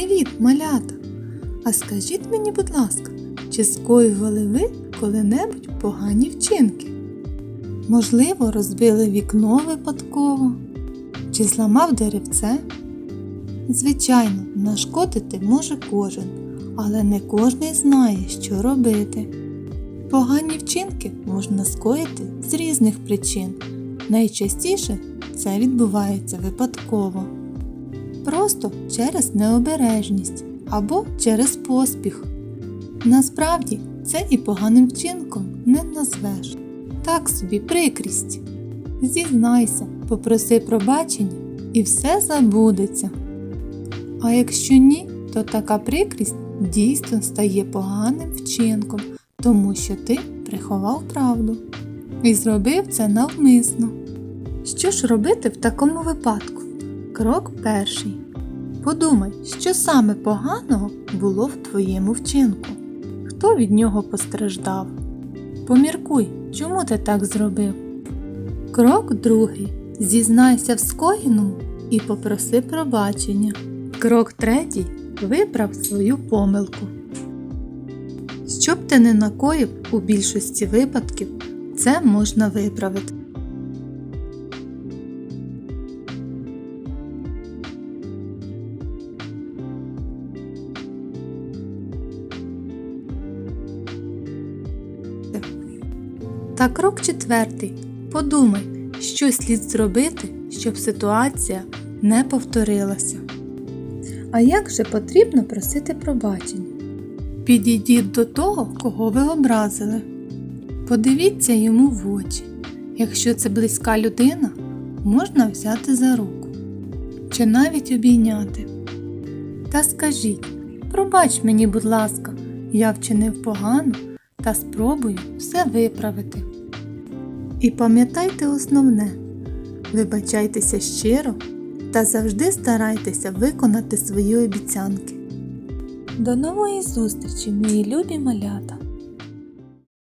Привіт, малята! А скажіть мені, будь ласка, чи скоювали ви коли-небудь погані вчинки? Можливо, розбили вікно випадково, чи зламав деревце? Звичайно, нашкодити може кожен, але не кожний знає, що робити. Погані вчинки можна скоїти з різних причин. Найчастіше це відбувається випадково. Просто через необережність або через поспіх. Насправді це і поганим вчинком не назвеш. Так собі прикрість. Зізнайся, попроси пробачення і все забудеться. А якщо ні, то така прикрість дійсно стає поганим вчинком, тому що ти приховав правду і зробив це навмисно. Що ж робити в такому випадку? Крок перший. Подумай, що саме поганого було в твоєму вчинку. Хто від нього постраждав? Поміркуй, чому ти так зробив. Крок другий. Зізнайся в скоєному і попроси пробачення. Крок третій. Виправ свою помилку. Що б ти не накоїв у більшості випадків, це можна виправити. Та крок четвертий. Подумай, що слід зробити, щоб ситуація не повторилася. А як же потрібно просити пробачення? Підійдіть до того, кого ви образили. Подивіться йому в очі. Якщо це близька людина, можна взяти за руку чи навіть обійняти. Та скажіть, пробач мені, будь ласка, я вчинив погано та спробую все виправити. І пам'ятайте основне: вибачайтеся щиро та завжди старайтеся виконати свої обіцянки. До нової зустрічі, мої любі малята!